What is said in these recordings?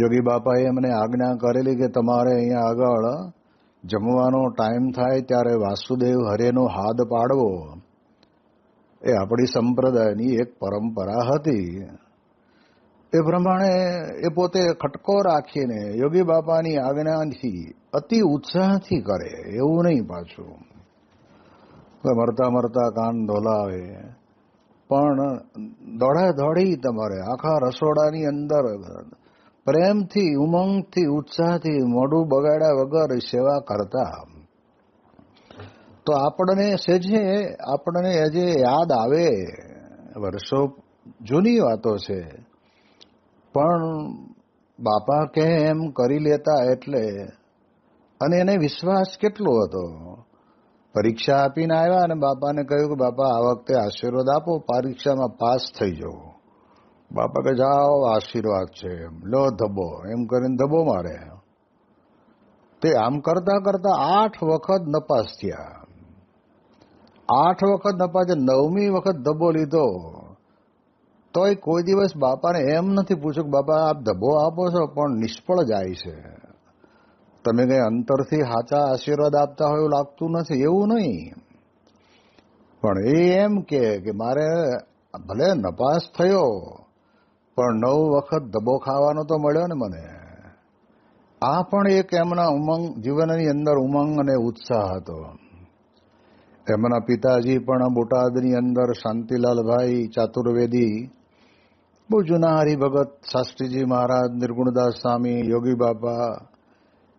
યોગી બાપાએ એમને આજ્ઞા કરેલી કે તમારે અહીંયા આગળ જમવાનો ટાઈમ થાય ત્યારે વાસુદેવ હરેનો હાથ પાડવો. એ આપણી સંપ્રદાયની એક પરંપરા હતી. એ પ્રમાણે એ પોતે ખટકો રાખીને યોગી બાપાની આજ્ઞાથી અતિ ઉત્સાહથી કરે, એવું નહીં પાછું. મરતા મરતા કાન ધોલાવે. પણ દોડા દોડી તમારે આખા રસોડાની અંદર પ્રેમથી, ઉમંગથી, ઉત્સાહથી, મોઢું બગાડ્યા વગર સેવા કરતા. તો આપણને સેજે, આપણને આજે યાદ આવે, વર્ષો જૂની વાતો છે. પણ બાપા કે એમ કરી લેતા એટલે? અને એને વિશ્વાસ કેટલો હતો? પરીક્ષા આપીને આવ્યા અને બાપાને કહ્યું કે, બાપા, આ વખતે આશીર્વાદ આપો, પરીક્ષામાં પાસ થઈ જવું બાપા કે જાઓ, આશીર્વાદ છે એમ. લો ધબો. એમ કરીને ધબો મારે. તે આમ કરતા કરતા આઠ વખત નપાસ થયા. આઠ વખત નપાસ, નવમી વખત ધબો લીધો. તોય કોઈ દિવસ બાપાને એમ નથી પૂછ્યું કે, બાપા, આપ ધબો આપો છો, પણ નિષ્ફળ જાય છે. તમે કઈ અંતરથી સાચા આશીર્વાદ આપતા હોય એવું લાગતું નથી, એવું નહીં. પણ એ એમ કે મારે ભલે નપાસ થયો પણ નવ વખત દબો ખાવાનો તો મળ્યો ને મને. આ પણ એક એમના ઉમંગ, જીવનની અંદર ઉમંગ અને ઉત્સાહ હતો. એમના પિતાજી પણ બોટાદની અંદર શાંતિલાલભાઈ ચાતુર્વેદી, બહુ જૂના હરિભગત શાસ્ત્રીજી મહારાજ, નિર્ગુણદાસ સ્વામી, યોગી બાપા,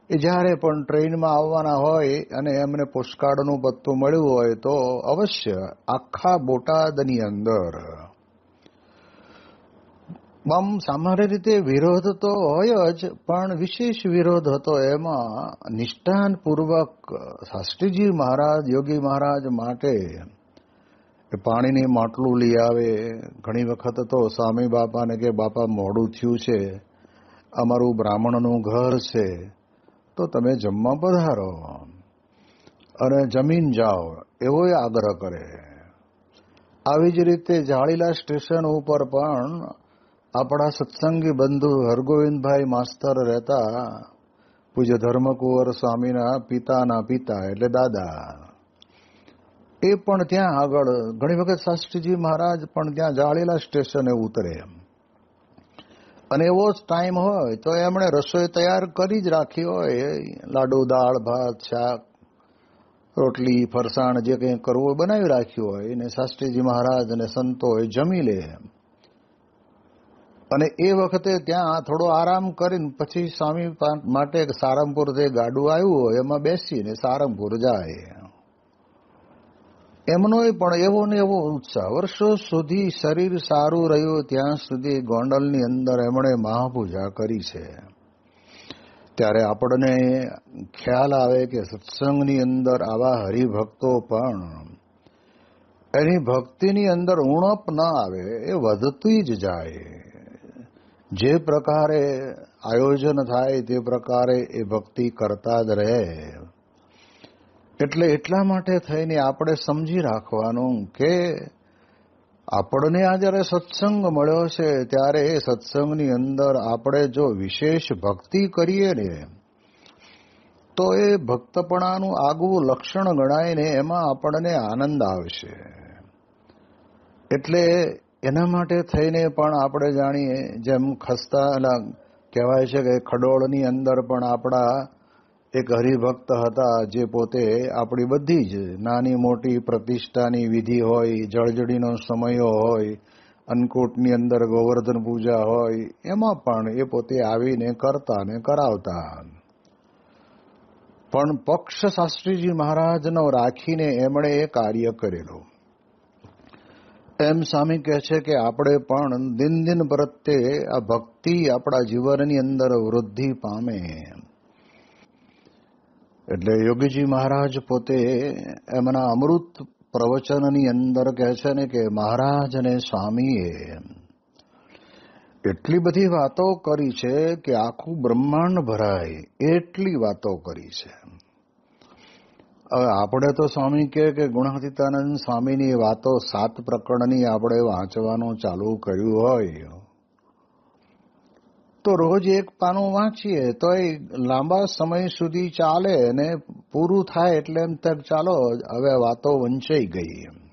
એ જ્યારે પણ ટ્રેનમાં આવવાના હોય અને એમને પોસ્ટકાર્ડનું પત્તું મળ્યું હોય તો અવશ્ય આખા બોટાદની અંદર આમ સામાન્ય રીતે વિરોધ તો હોય જ, પણ વિશેષ વિરોધ હતો એમાં. નિષ્ઠાનપૂર્વક શાસ્ત્રીજી મહારાજ, યોગી મહારાજ માટે પાણીની માટલું લઈ આવે. ઘણી વખત તો સ્વામી બાપાને કે, બાપા, મોડું થયું છે. અમારું બ્રાહ્મણનું ઘર છે. તો તમે જમવા પધારો. અને જમીન જાઓ. એવો આગ્રહ કરે. આવી જ રીતે જાળીલા સ્ટેશન ઉપર પણ આપણા સત્સંગી બંધુ હરગોવિંદભાઈ માસ્તર રહેતા પૂજ્ય ધર્મકુંવર સ્વામીના પિતાના પિતા એટલે દાદા. એ પણ ત્યાં આગળ, ઘણી વખત શાસ્ત્રીજી મહારાજ પણ ત્યાં જાળેલા સ્ટેશને ઉતરે અને એવો જ ટાઈમ હોય, તો એમણે રસોઈ તૈયાર કરી જ રાખી હોય. લાડુ, દાળ, ભાત, શાક, રોટલી, ફરસાણ જે કંઈ કરવું બનાવી રાખ્યું હોય અને શાસ્ત્રીજી મહારાજ અને સંતો એ જમી લે અને એ વખતે ત્યાં થોડો આરામ કરીને પછી સ્વામી માટે સારંગપુર જે ગાડું આવ્યું હોય, એમાં બેસીને સારંગપુર જાય. એમનો પણ એવો ને એવો ઉત્સાહ. વર્ષો સુધી શરીર સારું રહ્યું ત્યાં સુધી ગોંડલની અંદર એમણે મહાપૂજા કરી છે. ત્યારે આપણને ખ્યાલ આવે કે સત્સંગની અંદર આવા હરિભક્તો પણ એની ભક્તિની અંદર ઉણપ ન આવે, એ વધતી જ જાય. જે પ્રકારે આયોજન થાય તે પ્રકારે એ ભક્તિ કરતા જ રહે. એટલે એટલા માટે થઈને આપણે સમજી રાખવાનું કે આપણને આ જ્યારે સત્સંગ મળ્યો છે, ત્યારે એ સત્સંગની અંદર આપણે જો વિશેષ ભક્તિ કરીએ ને, તો એ ભક્તપણાનું આગવું લક્ષણ ગણાય ને, એમાં આપણને આનંદ આવશે. એટલે એના માટે થઈને પણ આપણે જાણીએ, જેમ ખસ્તા કહેવાય છે કે ખડોળની અંદર પણ આપણા એક હરિભક્ત હતા જે પોતે આપણી બધી જ નાની મોટી પ્રતિષ્ઠાની વિધિ હોય જળજડીનો સમય હોય, અન્નકૂટની અંદર ગોવર્ધન પૂજા હોય, એમાં પણ એ પોતે આવીને કરતા ને કરાવતા. પણ પક્ષ શાસ્ત્રીજી મહારાજનો રાખીને એમણે એ કાર્ય કરેલું. એમ સ્વામી કહે છે કે આપણે પણ દિન દિન પ્રત્યે આ ભક્તિ આપણા જીવનની અંદર વૃદ્ધિ પામે. એટલે યોગીજી મહારાજ પોતે એમના અમૃત પ્રવચનની અંદર કહે છે ને કે, મહારાજ અને સ્વામીએ એટલી બધી વાતો કરી છે કે આખું બ્રહ્માંડ ભરાય, એટલી વાતો કરી છે. હવે આપણે તો સ્વામી કહે કે ગુણાતીતાનંદ સ્વામીની વાતો સાત પ્રકરણની આપણે વાંચવાનું ચાલુ કર્યું હોય. તો રોજ એક પાનું વાંચીએ તો એ લાંબા સમય સુધી ચાલે અને પૂરું થાય એટલે એમ તક ચાલો, હવે વાતો વંચાઈ ગઈ એમ.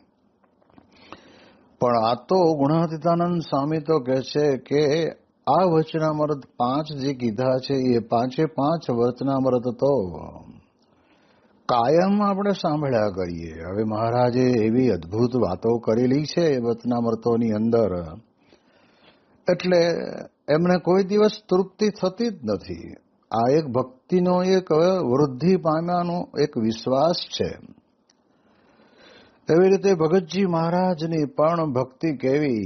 પણ આ તો ગુણાતીતાનંદ સ્વામી તો કહે છે કે આ વચનામૃત પાંચ જે કીધા છે એ પાંચે પાંચ વચનામૃત તો. કાયમ આપણે સાંભળ્યા કરીએ. હવે મહારાજે એવી અદ્ભુત વાતો કરેલી છે એ વચનામૃતોની અંદર. એટલે એમને કોઈ દિવસ તૃપ્તિ થતી જ નથી. આ એક ભક્તિનો એક વૃદ્ધિ પામ્યાનો એક વિશ્વાસ છે. એવી રીતે ભગતજી મહારાજની પણ ભક્તિ કેવી?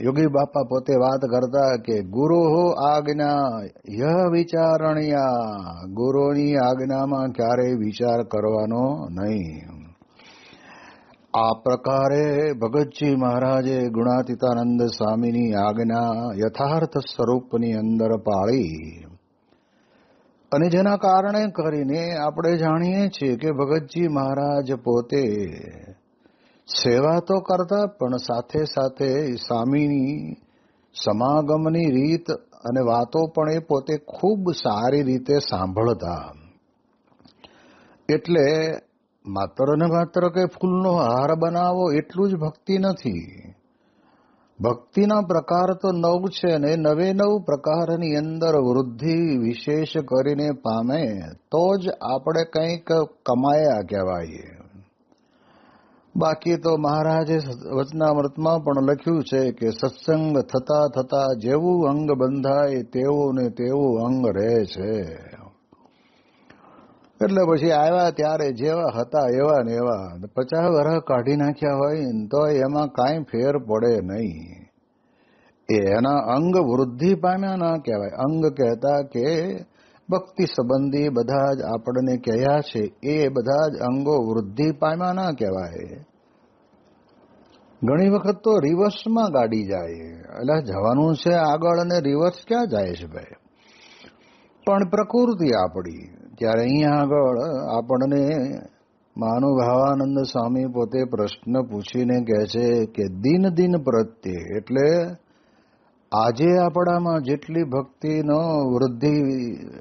યોગી બાપા પોતે વાત કરતા કે, ગુરુ હો આજ્ઞા, યહ વિચારણિયા. ગુરુની આજ્ઞામાં ક્યારેય વિચાર કરવાનો નહીં. આ પ્રકારે ભગતજી મહારાજે ગુણાતીતાનંદ સ્વામીની આજ્ઞા યથાર્થ સ્વરૂપની અંદર પાળી. અને જેના કારણે કરીને આપણે જાણીએ છીએ કે ભગતજી મહારાજ પોતે સેવા તો કરતા પણ સાથે સાથે સ્વામીની સમાગમની રીત અને વાતો પણ એ પોતે ખૂબ સારી રીતે સાંભળતા. એટલે માત્ર ને માત્ર કે ફૂલનો હાર બનાવો એટલું જ ભક્તિ નથી. ભક્તિના પ્રકાર તો નવ છે ને નવે નવ પ્રકારની અંદર વૃદ્ધિ વિશેષ કરીને પામે તો જ આપણે કંઈક કમાયા કહેવાય. બાકી તો મહારાજે વચનામૃતમાં પણ લખ્યું છે કે સત્સંગ થતા થતા જેવું અંગ બંધાય તેવું ને તેવું અંગ રહે છે. એટલે પછી આવ્યા ત્યારે જેવા હતા એવા ને એવા. પચાસ વર્ષ કાઢી નાખ્યા હોય તો એમાં કાંઈ ફેર પડે નહીં. એના અંગ વૃદ્ધિ પામ્યા ના કહેવાય. અંગ કહેતા કે ભક્તિ સંબંધી બધા જ આપણને કહ્યા છે, એ બધા જ અંગો વૃદ્ધિ પામ્યા ના કહેવાય. ઘણી વખત તો રિવર્સમાં ગાડી જાય. એટલે જવાનું છે આગળ અને રિવર્સ ક્યાં જાય છે ભાઈ? પણ પ્રકૃતિ આપણી. ત્યારે અહીંયા આગળ આપણને મહાનુભાવાનંદ સ્વામી પોતે પ્રશ્ન પૂછીને કહે છે કે દિન દિન પ્રત્યે, એટલે આજે આપણામાં જેટલી ભક્તિનો વૃદ્ધિ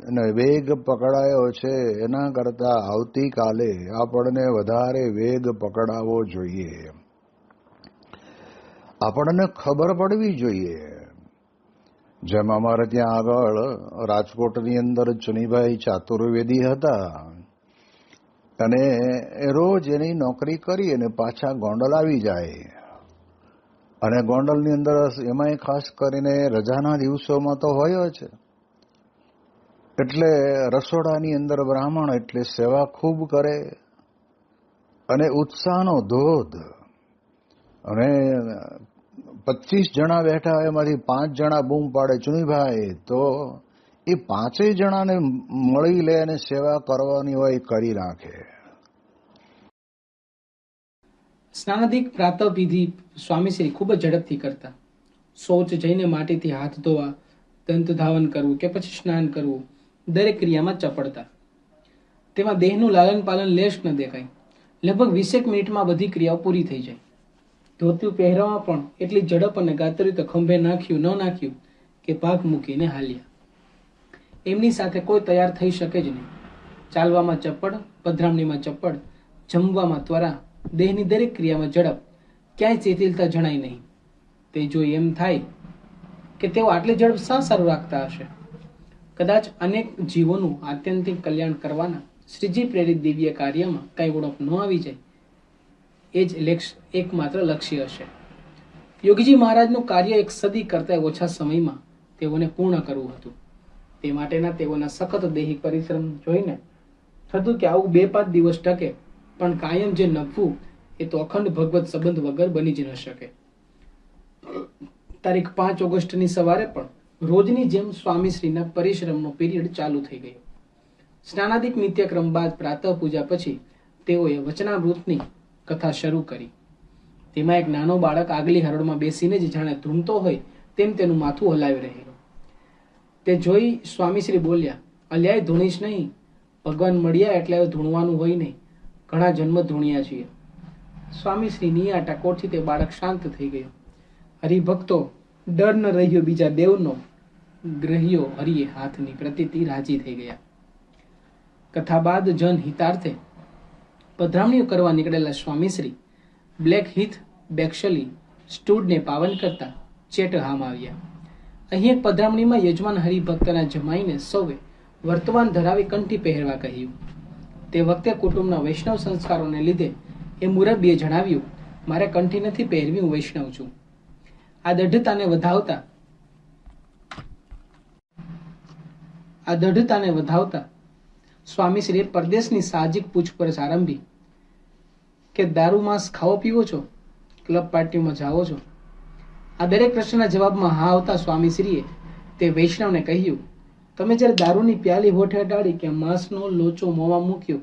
અને વેગ પકડાયો છે, એના કરતા આવતીકાલે આપણને વધારે વેગ પકડાવવો જોઈએ. આપણને ખબર પડવી જોઈએ. જેમ અમારે ત્યાં આગળ રાજકોટની અંદર ચુનીભાઈ ચાતુર્વેદી હતા. અને રોજ એની નોકરી કરી અને પાછા ગોંડલ આવી જાય. અને ગોંડલની અંદર એમાંય ખાસ કરીને રજાના દિવસોમાં તો હોય જ. એટલે રસોડાની અંદર બ્રાહ્મણ એટલે સેવા ખૂબ કરે અને ઉત્સાહનો ધોધ. અને પચીસ જણા બેઠા એમાંથી પાંચ જણા બૂમ પાડે, ચુનીભાઈ, તો એ પાંચેય જણાને મળી લે અને સેવા કરવાની હોય કરી નાખે સ્નાનાધિક પ્રાતઃ વિધિ સ્વામીશ્રી ખૂબ જ ઝડપથી કરતા. શૌચ જઈને માટીથી હાથ ધોવા, દંત ધાવન કરવું કે પછી સ્નાન કરવું, દરેક ક્રિયામાં ચપળતા. તેમાં દેહનું લાલન પાલન લેશ ન દેખાય. લગભગ વીસેક મિનિટમાં બધી ક્રિયાઓ પૂરી થઈ જાય. ધોતિયું પહેરવામાં પણ એટલી ઝડપ અને ગાતરી તો ખંભે નાખ્યું, ન નાખ્યું કે ભાગ મૂકીને હાલ્યા. એમની સાથે કોઈ તૈયાર થઈ શકે જ નહીં. ચાલવામાં ચપ્પડ, પધરામણીમાં ચપ્પડ, જમવામાં ત્વરા, દેહની દરેક ક્રિયામાં ઝડપ, ક્યાંય ચેતિલતા જણાય નહીં. તે જોઈ એમ થાય કે તેઓ આટલી ઝડપ શા સારું રાખતા હશે? કદાચ અનેક જીવોનું આત્યંતિક કલ્યાણ કરવાના શ્રીજી પ્રેરિત દિવ્ય કાર્યમાં કઈ ઉણપ ન આવી જાય. એ જ એકમાત્ર લક્ષ્ય હશે. યોગીજી મહારાજનું કાર્ય એક સદી કરતા ઓછા સમયમાં તેઓને પૂર્ણ કરવું હતું. તે માટેના તેઓના સખત દેહી પરિશ્રમ જોઈને થતું કે આવું બે પાંચ દિવસ ટકે, પણ કાયમ જે નફવું એ તો અખંડ ભગવત સંબંધ વગર બની જ ન શકે. તારીખ પાંચ ઓગસ્ટની સવારે પણ રોજની જેમ સ્વામીશ્રીના પરિશ્રમનો પીરિયડ ચાલુ થઈ ગયો. સ્નાનાદિક નિત્યક્રમ બાદ પ્રાતઃ પૂજા પછી તેઓએ વચનામૃતની કથા શરૂ કરી. તેમાં એક નાનો બાળક આગલી હરોળમાં બેસીને જ જાણે ધૂમતો હોય તેમ તેનું માથું હલાવી રહેલો તે જોઈ સ્વામીશ્રી બોલ્યા અલ્યાય ધૂણીશ નહીં. ભગવાન મળ્યા એટલે હવે ધૂણવાનું હોય નહીં. ઘણા જન્મ ધૂણ્યા છીએ. સ્વામીશ્રીની આ ટકોરથી તે બાળક શાંત થઈ ગયો. હરિભક્તો, ડર ન રહ્યો બીજા દેવનો. ગ્રહીઓ હરિએ હાથની પ્રતિથી રાજી થઈ ગયા. કથા બાદ જન હિતાર્થે પધરામણીઓ કરવા નીકળેલા સ્વામીશ્રી બ્લેક હિથ બેક્ષલી સ્ટુડને પાવન કરતા ચેટહામ આવ્યા. અહીં એક પધરામણીમાં યજમાન હરિભક્તના જમાઈને સૌએ વર્તમાન ધરાવી કંઠી પહેરવા કહ્યું. તે વખતે કુટુંબના વૈષ્ણવ સંસ્કારોને લીધે એ મુરબ્બીએ જણાવ્યું, મારે કંઠી નથી પહેરવી, હું વૈષ્ણવ છું. આ દઢતાને વધાવતા આ દઢતાને વધાવતા સ્વામીશ્રીએ પરદેશની સાહજિક પૂછપરછ આરંભી કે, દારૂ, માંસ ખાવો પીવો છો? ક્લબ પાર્ટીમાં જાઓ છો? આ દરેક પ્રશ્નના જવાબમાં હા આવતા સ્વામીશ્રીએ તે વૈષ્ણવને કહ્યું, તમે જ્યારે દારૂની પ્યાલી હોઠે અડાડી કે માંસનો લોચો મોંમાં મૂક્યો,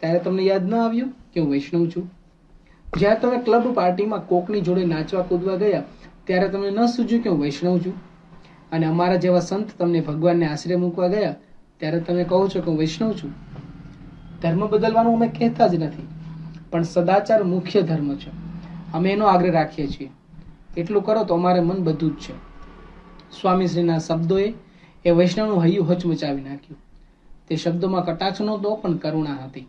ત્યારે તમને યાદ ન આવ્યું કે હું વૈષ્ણવ છું? જ્યારે તમે ક્લબ પાર્ટીમાં કોકની જોડે નાચવા કૂદવા ગયા, ત્યારે તમને ન સૂજ્યું કે હું વૈષ્ણવ છું? અને અમારા જેવા સંત તમને ભગવાનને આશરે મૂકવા ગયા ત્યારે તમે કહો છો કે હું વૈષ્ણવ છું. ધર્મ બદલવાનું અમે કહેતા જ નથી, પણ સદાચાર મુખ્ય ધર્મ છે. અમે એનો આગ્રહ રાખીએ છીએ. એટલું કરો તો અમારે મન બધું જ છે. સ્વામીશ્રીના શબ્દોએ એ વૈષ્ણવનું હૈયું હચમચાવી નાખ્યું. તે શબ્દોમાં કટાક્ષ નહોતો, પણ કરુણા હતી.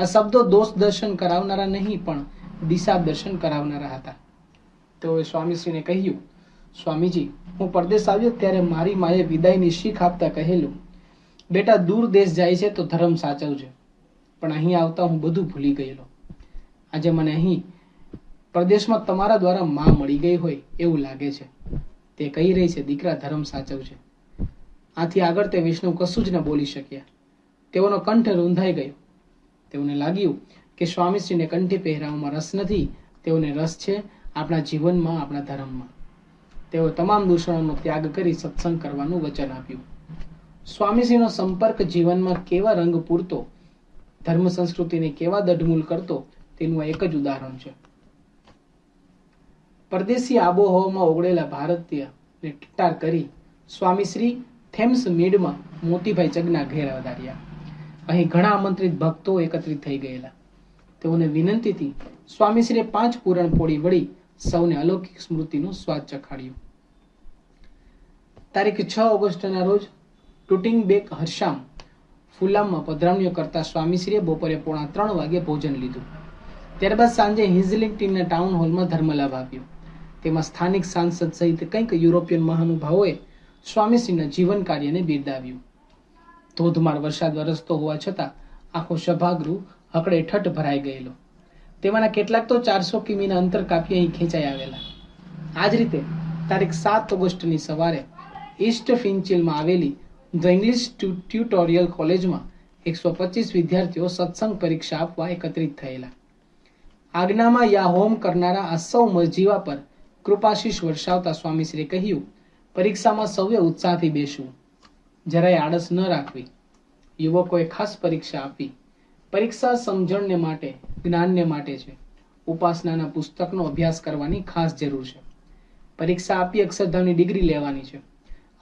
આ શબ્દો દોષ દર્શન કરાવનારા નહીં, પણ દિશા દર્શન કરાવનારા હતા. તેઓએ સ્વામીશ્રીને કહ્યું, સ્વામીજી, હું પરદેશ આવ્યો ત્યારે મારી માએ વિદાયની શીખ આપતા કહેલું. બેટા, દૂર દેશ જાય છે તો ધર્મ સાચવજે પણ અહીં આવતા હું બધું ભૂલી ગયેલો. આજે મને અહીં પ્રદેશમાં તમારા દ્વારા માં મળી ગઈ હોય એવું લાગે છે. તે કહી રહી છે, દીકરા, ધર્મ સાચવજે આથી આગળ તે વિષ્ણુ કશું જ ન બોલી શક્યા. તેઓનો કંઠ રૂંધાઈ ગયો. તેઓને લાગ્યું કે સ્વામીશ્રીને કંઠી પહેરાવવામાં રસ નથી. તેઓને રસ છે આપણા જીવનમાં, આપણા ધર્મમાં. તેઓ તમામ દૂષણોનો ત્યાગ કરી સત્સંગ કરવાનું વચન આપ્યું. સ્વામીશ્રીનો સંપર્ક જીવનમાં કેવા રંગ પૂરતો, ધર્મ સંસ્કૃતિને કેવા દઢમૂલ કરતો, તેનું એક જ ઉદાહરણ છે. પરદેશી આબોહવામાં ઓગળેલા ભારતીય ને ટિટ્ટાર કરી સ્વામીશ્રી થેમ્સ મેડમાં મોતીભાઈ ચગના ઘેર વધાર્યા અહીં ઘણા આમંત્રિત ભક્તો એકત્રિત થઈ ગયેલા. તેઓને વિનંતીથી સ્વામીશ્રીએ પાંચ પૂરણ પોળી વળી સૌને અલૌકિક સ્મૃતિનો સ્વાદ ચખાડ્યો. તારીખ છ ઓગસ્ટના રોજ ટુટિંગ બેક હર્ષામ ફુલામમાં પધરામણીઓ કરતા સ્વામીશ્રીએ બપોરે પોણા ત્રણ વાગે ભોજન લીધું. ત્યારબાદ સાંજે હિઝલિંગ્ટનના ટાઉન હોલમાં ધર્મલાભ આપ્યો. તેમાં સ્થાનિક સાંસદ સહિત કંઈક યુરોપિયન મહાનુભાવોએ સ્વામીશ્રીના જીવન કાર્યને બિરદાવ્યું. ધોધમાર વરસાદ વરસતો હોવા છતાં આખો સભાગૃહ હકડે ઠઠ ભરાઈ ગયેલો. તેમાંના કેટલાક તો ચારસો કિમીના અંતર કાપી અહીં ખેંચાઈ આવેલા. આ જ રીતે તારીખ સાત ઓગસ્ટની સવારે ઈસ્ટ ફિન્ચિલમાં આવેલી ધ ઇંગ્લિશ ટ્યુટોરિયલ કોલેજમાં એકસો પચીસ વિદ્યાર્થીઓ સત્સંગ પરીક્ષા આપવા એકત્રિત થયેલા. આજ્ઞામાં યા હોમ કરનારા આ સૌ મજીવા પર કૃપાશીષ વર્ષાવતા સ્વામીશ્રીએ કહ્યું, પરીક્ષામાં સૌએ ઉત્સાહથી બેસવું. જરાય આળસ ન રાખવી. યુવકોએ ખાસ પરીક્ષા આપી પરીક્ષા સમજણને માટે, જ્ઞાનને માટે છે. ઉપાસનાના પુસ્તકનો અભ્યાસ કરવાની ખાસ જરૂર છે. પરીક્ષા આપી અક્ષરધામની ડિગ્રી લેવાની છે.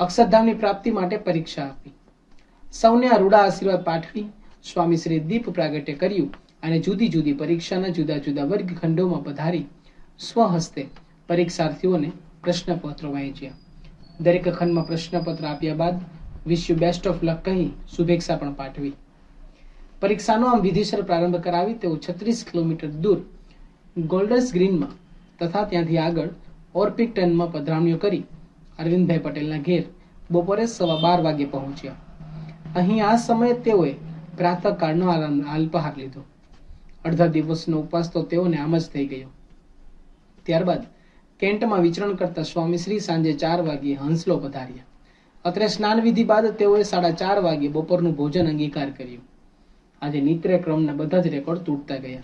અક્ષરધામની પ્રાપ્તિ માટે પરીક્ષા આપી. સૌને આ રૂડા આશીર્વાદ પાઠવી સ્વામી શ્રી દીપ પ્રાગટ્ય કર્યું અને જુદી જુદી પરીક્ષાના જુદા જુદા વર્ગખંડોમાં પધારી સ્વહસ્તે પરીક્ષાર્થીઓને પ્રશ્નપત્રો વહેંચ્યા. દરેક ખંડમાં પ્રશ્નપત્ર આપ્યા બાદ wish you best of luck કહી શુભેચ્છા પણ પાઠવી. પરીક્ષાનો આમ વિધિસર પ્રારંભ કરાવી તેઓ છત્રીસ કિલોમીટર દૂર ગોલ્ડર્સ ગ્રીનમાં તથા ત્યાંથી આગળ ઓર્પિક ટનમાં પધરામણીઓ કરી અરવિંદભાઈ પટેલના ઘેર બપોરે સવા બાર વાગે પહોંચ્યા. અહીં આ સમયે તેઓએ પ્રાતઃકાળનો આરામ અલ્પાહાર લીધો. અડધા દિવસનો ઉપવાસ તો તેઓને આમ જ થઈ ગયો. ત્યારબાદ કેન્ટમાં વિચરણ કરતા સ્વામીશ્રી સાંજે ચાર વાગ્યે હંસલો પધાર્યા. અત્રે સ્નાન વિધિ બાદ તેઓએ સાડા ચાર વાગ્યે બપોરનું ભોજન અંગીકાર કર્યું. આજે નિત્ય ક્રમના બધા જ રેકોર્ડ તૂટતા ગયા.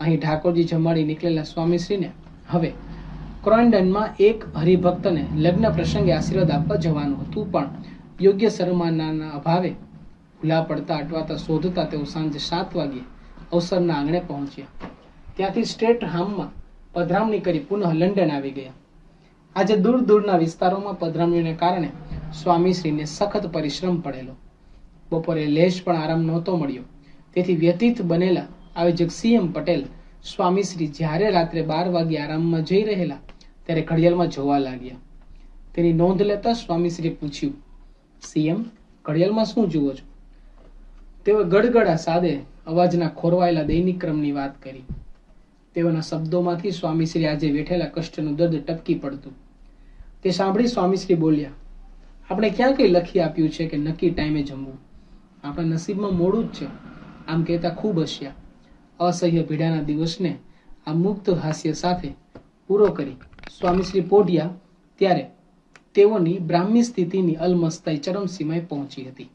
અહીં ઠાકોરજી જમાડી નીકળેલા સ્વામીશ્રીને હવે ક્રોન્ડનમાં એક હરિભક્તને લગ્ન પ્રસંગે આશીર્વાદ આપવા જવાનું હતું. પણ યોગ્ય સન્માનના અભાવે ભૂલા પડતા અટવાતા શોધતા તેઓ સાંજે સાત વાગ્યે અવસરના આંગણે પહોંચ્યા. ત્યાંથી સ્ટેટ હામમાં પધરામણી કરી પુનઃ લંડન આવી ગયા. આજે દૂર દૂરના વિસ્તારોમાં પધરામણીને કારણે સ્વામીશ્રીને સખત પરિશ્રમ પડેલો. બપોરે લેશ પણ આરામ નહોતો મળ્યો. તેથી વ્યતીત બનેલા આયોજક સીએમ પટેલ સ્વામીશ્રી જ્યારે રાત્રે બાર વાગે આરામમાં જઈ રહેલા ત્યારે ઘડિયાળમાં જોવા લાગ્યા. તેની નોંધ લેતા સ્વામીશ્રીએ પૂછ્યું, સીએમ, ઘડિયાળમાં શું જુઓ છો? તેઓએ ગડગડા સાદે અવાજના ખોરવાયેલા દૈનિક ક્રમની વાત કરી. તેઓના શબ્દોમાંથી સ્વામીશ્રી આજે વેઠેલા કષ્ટનું દર્દ ટપકી પડતું. તે સાંભળી સ્વામીશ્રી બોલ્યા, આપણે ક્યાં કંઈ લખી આપ્યું છે કે નક્કી ટાઈમે જમવું? આપણા નસીબમાં મોડું જ છે. આમ કહેતા ખૂબ હસ્યા. અસહ્ય ભીડાના દિવસને આ મુક્ત હાસ્ય સાથે પૂરો કરી સ્વામીશ્રી પોઢિયા ત્યારે તેઓની બ્રાહ્મી સ્થિતિની અલમસ્તાઈ ચરમસીમાએ પહોંચી હતી.